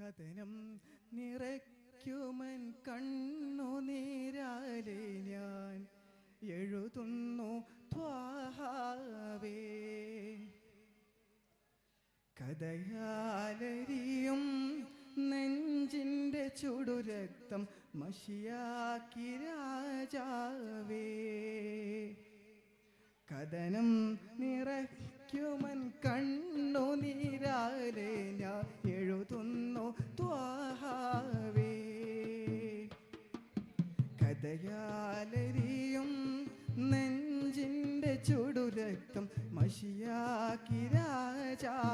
കഥനം നിറയ്ക്കുമൻ കണ്ണുനീരാലെ ഞാൻ എഴുതുന്നു ത്വാഹാവേ. കഥയാലരിയും നെഞ്ചിന്റെ ചുടുരക്തം മഷിയാക്കി രാജാവേ. കഥനം നിറയ്ക്കുമൻ രാജാവേ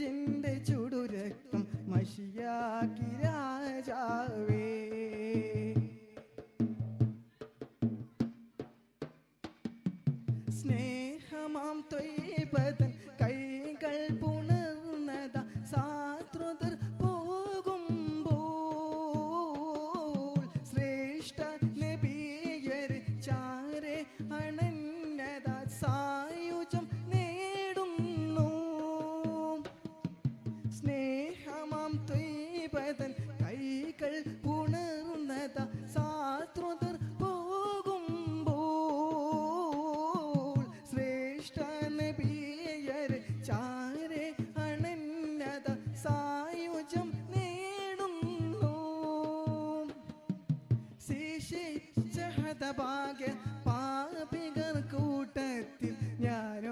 നെഞ്ചിന്റെ ചുടുരക്തം മഷിയാക്കി രാജാവേ. സ്നേഹമാം തൊയ്പതൻ സ്നേഹമാം ത്വീപതൻ കൈകൾ പുണർന്നത സാത്രുതർ പോകുമ്പോൾ ശ്രേഷ്ഠ നബിയർ ചാരെ അണന്നത സായുജം നേടുന്നു. ശേഷിച്ച ഹതഭാഗ്യ പാപികർ കൂട്ടത്തിൽ ഞാൻ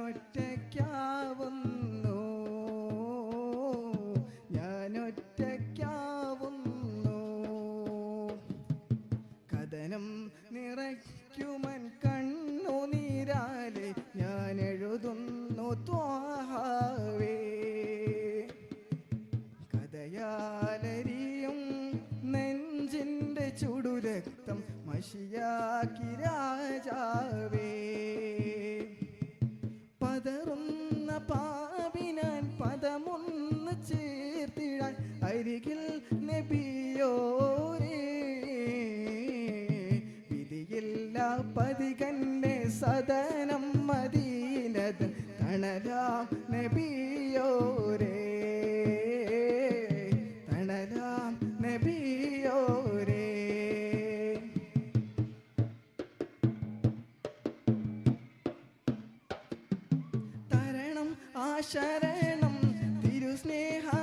മഷിയാക്കി രാജാവേ. പതറുന്ന പാവിനാൻ പദമൊന്ന് ചേർത്തിടാൻ അരികിൽ നബിയോരേ. വിധിയില്ല പതികന്നെ സദനം മദീനത് തണലാം തരണം ആശരണം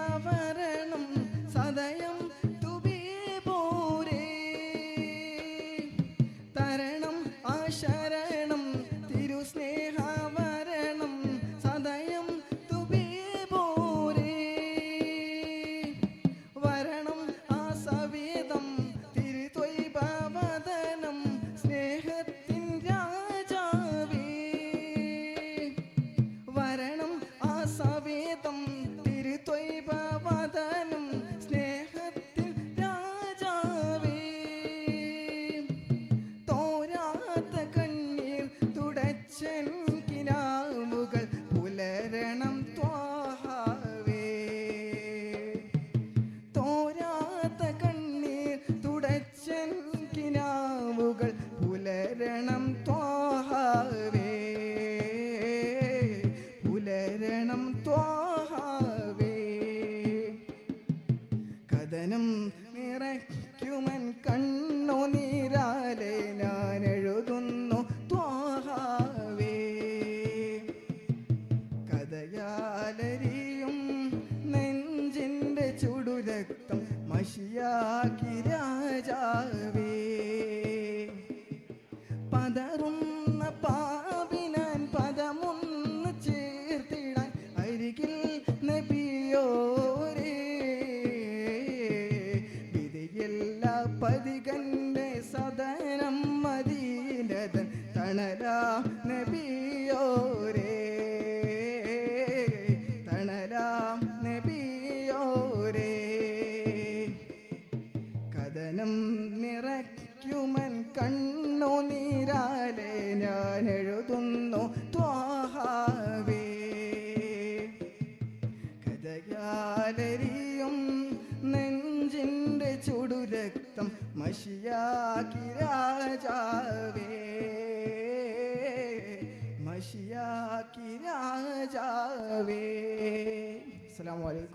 മനുഷ്യൻ കിനാവുകൾ പുലരണം ത്വാഹാവേ. തോരാത്ത കണ്ണീർ തുടച്ചൻ കിനാവുകൾ പുലരണം ത്വാഹാവേ. പുലരണം കഥനം നിറയ്ക്കുമൻ കണ്ണു നീരാലേനാ ദയാലരിയും നെഞ്ചിന്റെ ചുടുരക്തം മഷിയാക്കി രാജാവേ. പതറുന്ന പാവിനാൻ പദമൊന്ന് ചേർത്തിടാൻ അരികിൽ നബിയോരേ. വിധിയല്ല പതികന്റെ സദനം മദീനതൻ തണരാ തണലാ നബിയോരേ. കഥനം നിറയ്ക്കുമൻ കണ്ണു നീരാലെ ഞാൻ എഴുതുന്നു ത്വാഹാവേ. കഥയാലരിയും നെഞ്ചിന്റെ ചുടുരക്തം മഷിയാക്കി രാജാവേ. മഷിയാക്കി രാജാവേ അസ്സലാമു അലൈക്കും.